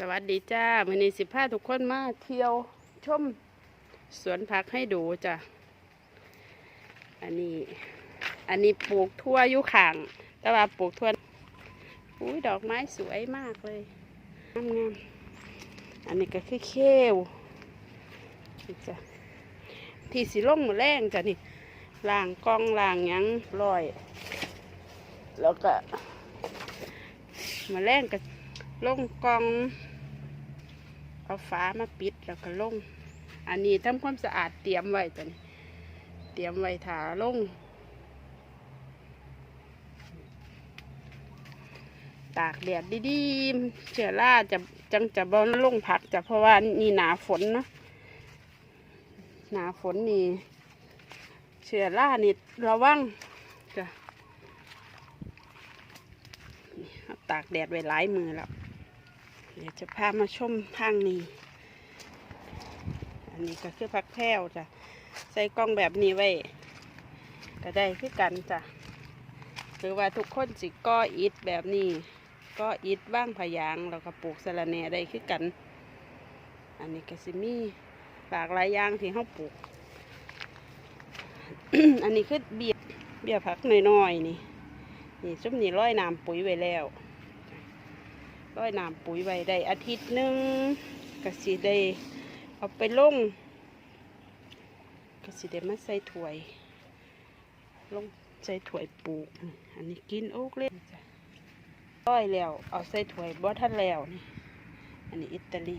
สวัสดีจ้ามือนี้สิพาทุกคนมาเที่ยวชมสวนผักให้ดูจ้ะ อันนี้ อันนี้ปลูกทั่วยู่ข้าง แต่ว่าปลูกทั่วอุ้ยดอกไม้สวยมากเลยงามงามๆอันนี้ก็คือเขี้ยวจ้ะที่สีล่งมือแรงจ้ะนี่ล่างกองล่างยังร้อย แล้วก็มาแรงก็ลงกอง เอาฟ้ามาปิดแล้วก็ลง อันนี้ทำความสะอาดเตรียมไว้จ้ะนี่เตรียมไว้ถาลง ตากแดดดีๆเชื้อราจะจังจะบอลงผักจะเพราะว่านี่หนาฝนเนาะหนาฝนนี่เชื้อรานี่ระวังจ้ะนี่เอาตากแดดไว้หลายมือแล้ว เดี๋ยวจะพามาชมทางนี้ อันนี้ก็คือผักแพรวจ้ะ ใส่กล้องแบบนี้ไว้ ก็ได้คือกันจ้ะหรือว่าทุกคนสิก่ออิฐแบบนี้ก่ออิฐบ้างพยางแล้วก็ปลูกสะระแหน่ได้คือกัน อันนี้ก็สิมีหลากหลายอย่างที่เขาปลูก อันนี้คือเบียร์เบียร์ผักน้อยๆนี่ นี่ซุ้มนี่ร้อยน้ำปุ๋ยไว้แล้ว ร้อยน้ำปุ๋ยไว้ได้อาทิตย์หนึ่งก็สิได้เอาไปลงก็สิได้มาใส่ถ้วย ลงใส่ถ้วยปลูก อันนี้กินโอ๊กเล่นจ้ะร้อยแล้ว เอาใส่ถ้วยบ่ทันแล้วนี่อันนี้อิตาลี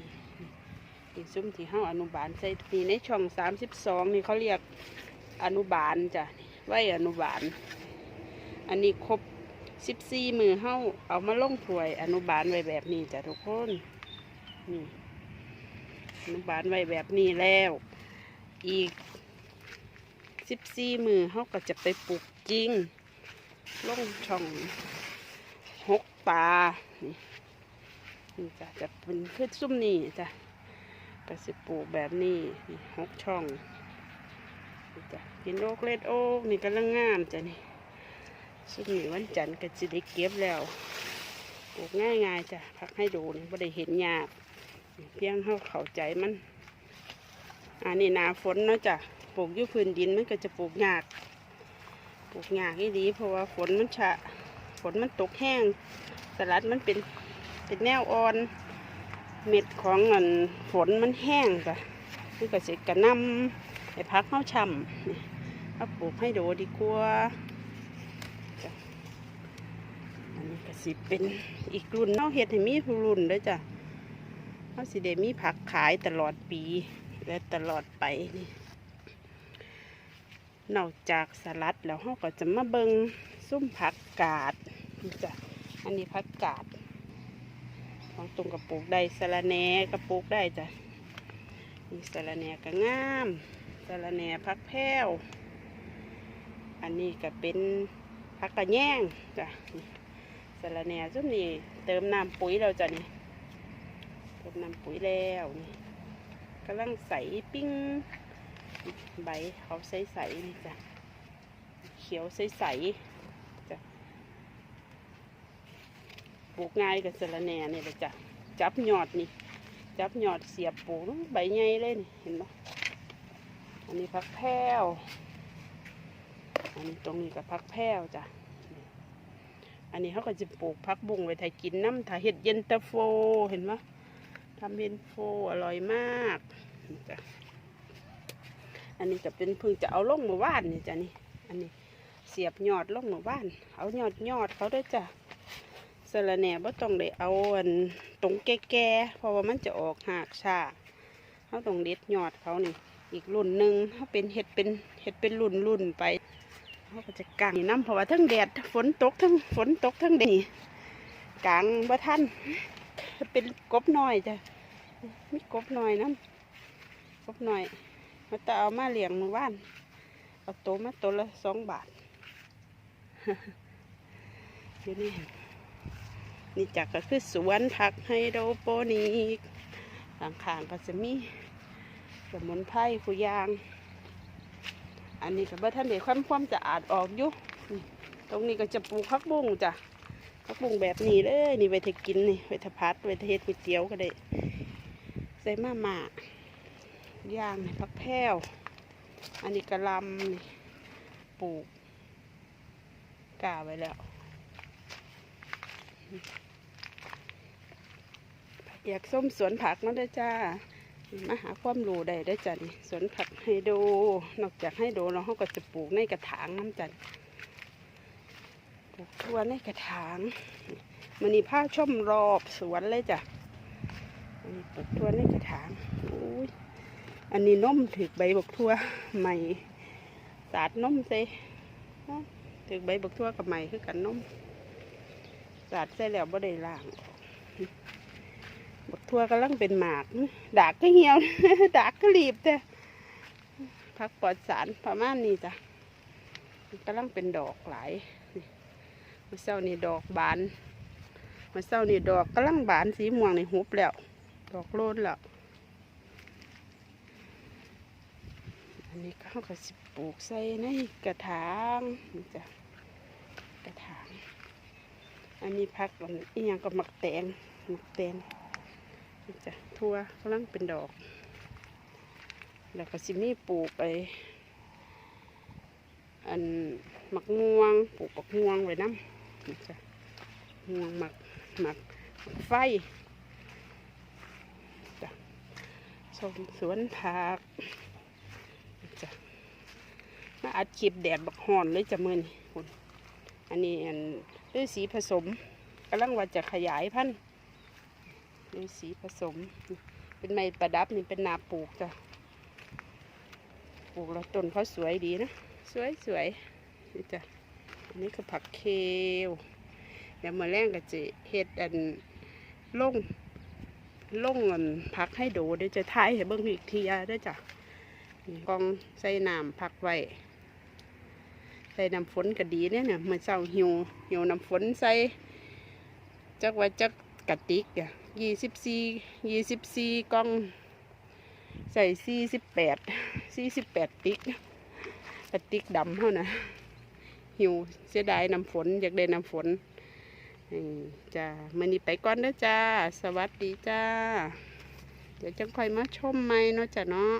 นี่ซุ้มที่ห้าอนุบาลใส่นี่ในช่องสามสิบสองนี่เขาเรียกอนุบาลจ้ะไว้อนุบาล อันนี้ครบ สิบสี่มือเฮ้าเอามาลงถ้วย อนุบาลไว้แบบนี้จ้ะทุกคนนี่อนุบาลไว้แบบนี้แล้ว อีกสิบสี่มือเฮาก็จะไปปลูกจริงลงช่องหกปลานี่นี่จ้ะจะเป็นพืชซุ่มนี่จ้ะก็สิปลูกแบบนี้หกช่องจ้ะกินโอกเล็ดโอกนี่กำลังงามจ้ะนี่ สุดนี้วันจันทร์ก็จะได้เก็บแล้วปลูกง่ายๆจ้ะพักให้ดูนี่ไม่ได้เห็นยากเพียงเขาเข้าใจมันอันนี้หนาฝนเนาะจ้ะปลูกอยู่พื้นดินมันก็จะปลูกยากปลูกยากที่ดีเพราะว่าฝนมันฉะฝนมันตกแห้ง สลัดมันเป็นเป็นแนวอ่อน เม็ดของอันฝนมันแห้งจ้ะมันก็สิกระนำให้พักเข้าช่ำเอาปลูกให้ดูดีกว่า อันนี้ก็ สิเป็นอีกรุ่นเนาะเฮ็ดให้มีรุ่นเด้อจ้ะเขาสิได้มีผักขายตลอดปีและตลอดไปนี่นอกจากสลัดแล้วเขาก็จะมาเบิงซุ่มผักกาดนี่จ้ะอันนี้ผักกาด ของตรงกระปุกได้สะระแหนกระปุกได้จ้ะนี่สะระแหนก็งามสะระแหนผักแพ้วอันนี้ก็เป็นผักกระแยงจ้ะ สารแหน่ซุ่มนี่เติมน้ำปุ๋ยแล้วจ้ะนี่เติมน้ำปุ๋ยแล้วนี่กำลังใสปิ้งใบเขาใสใสนี่จ้ะเขียวใสใสจ้ะปลูกง่ายกับสารแหน่นี่เลยจ้ะจับยอดนี่ จับยอดเสียบปลูกใบใหญ่เลยนี่เห็นไหมอันนี้พักแพ้วอันนี้ตรงนี้กับพักแพ้วจ้ะ อันนี้เขาก็จะปลูกพักบุ้งไว้ถ่ายกินน้ำถ่ายเห็ดเย็นตาโฟเห็นไหมทำเย็นโฟอร่อยมากจ้ะอันนี้จะเป็นเพึ่งจะเอาล่งหมู่บ้านนี่จ้ะนี่อันนี้เสียบยอดล่งหมู่บ้าน เอายอดยอดเขาด้วยจ้ะสะระแหน่บ่ต้องได้เอาอันตรงแก่ๆเพราะว่ามันจะออกหากชาเขาต้องเด็ดยอดเขานี่ อีกรุ่นหนึ่งเขาเป็นเห็ดเป็นเห็ดเป็นรุ่นรุ่นๆไป เขาก็จะกางนี่น้ำเพราะว่าทั้งแดดฝนตกทั้งฝนตกทั้งแดดกางบ่ทันเป็นกบหน้อยจ้ะมีกบหน้อยน้ำกบหน้อยมาแต่เอามาเลี้ยงมื่อวาน เอาโตมาโตละสองบาทอยู่นี่นี่จากก็คือสวนผักไฮโดรโปนิกข้างก็จะมีสมุนไพรคุยาง อันนี้ก็บ่ท่านเดี๋ยความความจะอาดออกอยู่นี่ตรงนี้ก็จะปลูกผักบุ้งจ้ะผักบุ้งแบบนี้เลยนี่ไว้ทกินนี่ไว้ทพัดไว้ทเฮ็ดก๋วยเตี๋ยวก็ได้ใส่มาม่าย่างนี่ผักแพรวอันนี้กะลำนี่ปลูกกาไว้แล้วอยากส้มสวนผักเนาะเด้จ้า มาหาความรู้ได้ได้จ้ะนี่สวนผักไฮโดนอกจากไฮโดรแล้วเขาก็จะปลูกในกระถางน้ำจันปลูกทั่วในกระถางมันนี่ผ้าช่อมรอบสวนเลยจ้ะอันนี้ปลูกทั่วในกระถางอุ้ยอันนี้นมถือใบบกทั่วใหม่สาดนมเซถือใบบกทั่วกับใหม่คือกันนมสาดใส่แล้วบ่ได้ล้าง บักทั่วกำลังเป็นหมากดากก็เหี่ยวดากก็รีบแต่พักปลอดสารประมาณนี้จ้ะกำลังเป็นดอกหลายมาเศร้านี่ดอกบานมาเศร้านี่ดอกกำลังบานสีม่วงในหุบแล้ว ดอกโลนแล้วอันนี้ก็เขาก็สิปลูกใส่ในกระถางนี่จ้ะกระถางอันนี้พักอันอีหยังก็หมักแตงหมักแตง จ้ะทั่วกำลังเป็นดอก แล้วก็สิมีปลูกไป อันหมักม่วงปลูกบักม่วงไว้น้ำจ้ะม่วงหมักหมักไฟจ้ะชมสวนผักจ้ะมาอัดคลิปแดดบักหอนเลยจ้ะมือนี่คุณอันนี้อันด้วยสีผสมกำลังว่าจะขยายพันธุ์ ดูสีผสม เป็นไม้ประดับนี่เป็นนาปลูกจ้ะปลูกแล้วต้นเขาสวยดีนะ สวยสวยนี่จ้ะอันนี้คือผักเคลเดี๋ยวมาแรงก็จะเฮ็ดอันล่งล่งอันผักให้ดูเดี๋ยวจะท้ายให้เบิ่งอีกทีอะด้วยจ้ะมีกองใส่น้ำผักไว้ใส่น้ำฝนก็ดีเนี่ยเนี่ยเมื่อเช้าหิวหิวน้ำฝนใส่จักว่าจักกระติกอะ ยี่สิบสี่ยี่สิบสี่กล่อง ใส่สี่สิบแปดสี่สิบแปดติกกระติ๊กดำเท่านะหิวเสียดายน้ำฝน อยากได้น้ำฝนอืมจ้ามันนี้ไปก่อนนะจ้า สวัสดีจ้า เดี๋ยวจังค่อยมาชมใหม่เนาะจ้าเนาะ